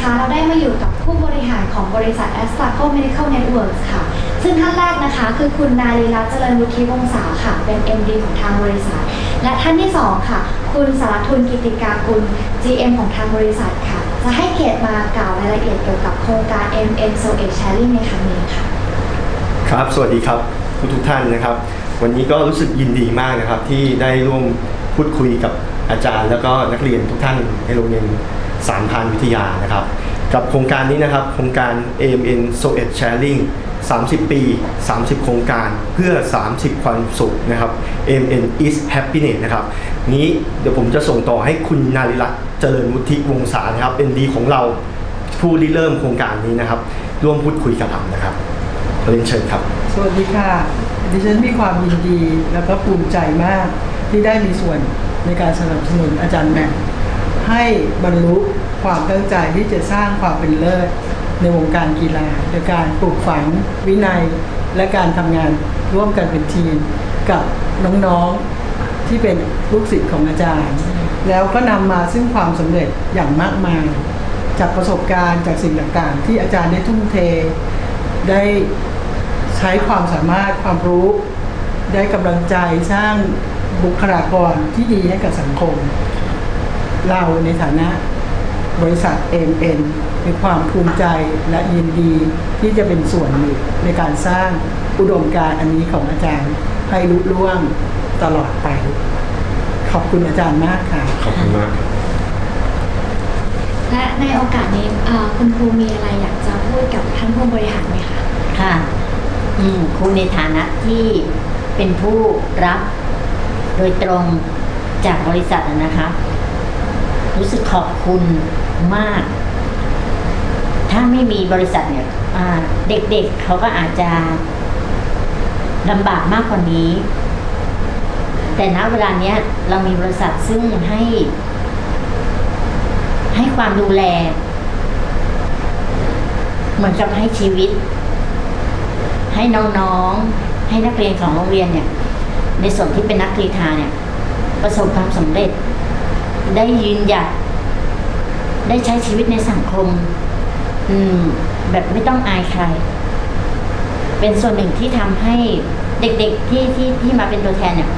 เราได้มาอยู่กับผู้บริหารของบริษัท a s t r a c o Medical Networks ค่ะ ซึ่งท่านแรกนะคะ คือคุณนารีรัตน์เจริญวุฒิวงศาค่ะ เป็น MD ของทางบริษัท และท่านที่สองค่ะ คุณสารทุนกิติกากุล GM ของทางบริษัทค่ะ จะให้เกียรติมากล่าวรายละเอียดเกี่ยวกับโครงการ MN s o a Sharing ในครั้งนี้ค่ะ ครับ สวัสดีครับทุกทุกท่านนะครับ วันนี้ก็รู้สึกยินดีมากนะครับที่ได้ร่วมพูดคุยกับอาจารย์ แล้วก็นักเรียนทุกท่านในโรงเรียน สามพานวิทยานะครับ กับโครงการนี้นะครับ โครงการ AMN s o e t Sharing 30 ปี 30 โครงการเพื่อ 30 ความสุขนะครับ AMN is happiness นะครับนี้เดี๋ยวผมจะส่งต่อให้คุณนาริรัตน์เจริญวุฒิวงศานะครับ ND ของเราผู้ริเริ่มโครงการนี้นะครับ ร่วมพูดคุยกับเรานะครับเรียนเชิญครับ สวัสดีค่ะ ดิฉันมีความยินดี แล้วก็ภูมิใจมากที่ได้มีส่วนในการสนับสนุนอาจารย์แม่ม ให้บรรลุความตั้งใจที่จะสร้างความเป็นเลิศในวงการกีฬาโดยการปลูกฝังวินัยและการทำงานร่วมกันเป็นทีมกับน้องๆที่เป็นลูกศิษย์ของอาจารย์ แล้วก็นำมาซึ่งความสำเร็จอย่างมากมาย จากประสบการณ์จากสิ่งต่างๆ ที่อาจารย์ได้ทุ่มเท ได้ใช้ความสามารถความรู้ ได้กำลังใจสร้างบุคลากรที่ดีให้กับสังคม เราในฐานะบริษัท AMN มีความภูมิใจและยินดีที่จะเป็นส่วนหนึ่งในการสร้างอุดมการณ์อันนี้ของอาจารย์ให้ลุล่วงตลอดไป ขอบคุณอาจารย์มากค่ะขอบคุณมากครับ และในโอกาสนี้เอ่อคุณครูมีอะไรอยากจะพูดกับท่านผู้บริหารไหมคะ ค่ะอืมครูในฐานะที่เป็นผู้รับโดยตรงจากบริษัทอะนะคะ รู้สึกขอบคุณมาก ถ้าไม่มีบริษัทเนี่ยเด็กๆเขาก็อาจจะลำบากมากกว่านี้ แต่ณเวลาเนี้ย เรามีบริษัทซึ่งให้ ให้ความดูแล เหมือนกับให้ชีวิต ให้น้องๆ ให้นักเรียนของโรงเรียนเนี่ย ในส่วนที่เป็นนักกรีฑาเนี่ย ประสบความสำเร็จ ได้ยืนหยัด ได้ใช้ชีวิตในสังคม อืม แบบไม่ต้องอายใคร เป็นส่วนหนึ่งที่ทำให้เด็กๆที่ที่ที่มาเป็นตัวแทนเนี่ย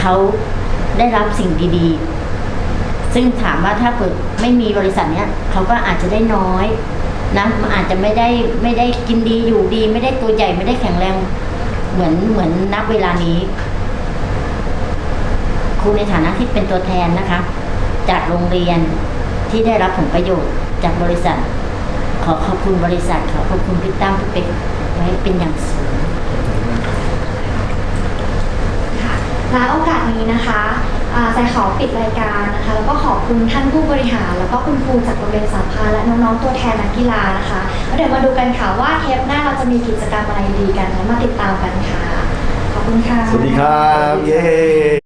เขาได้รับสิ่งดีๆ ซึ่งถามว่าถ้าเกิดไม่มีบริษัทเนี้ยเขาก็อาจจะได้น้อยนะมันอาจจะไม่ได้ไม่ได้กินดีอยู่ดี ไม่ได้ตัวใหญ่ไม่ได้แข็งแรง เหมือนเหมือนนับเวลานี้ ครูในฐานะที่เป็นตัวแทนนะคะ จากโรงเรียนที่ได้รับผลประโยชน์จากบริษัท ขอขอบคุณบริษัท ขอขอบคุณพี่ตั้มพี่เป็กไว้เป็นอย่างสูงค่ะและโอกาสนี้นะคะอ่าสายขอปิดรายการนะคะ แล้วก็ขอบคุณท่านผู้บริหาร แล้วก็คุณครูจากโรงเรียนสามพรานและน้องๆตัวแทนนักกีฬานะคะแล้วเดี๋ยวมาดูกันค่ะว่าเทปหน้าเราจะมีกิจกรรมอะไรดีกันแล้วมาติดตามกันค่ะ ขอบคุณค่ะ สวัสดีครับ เย้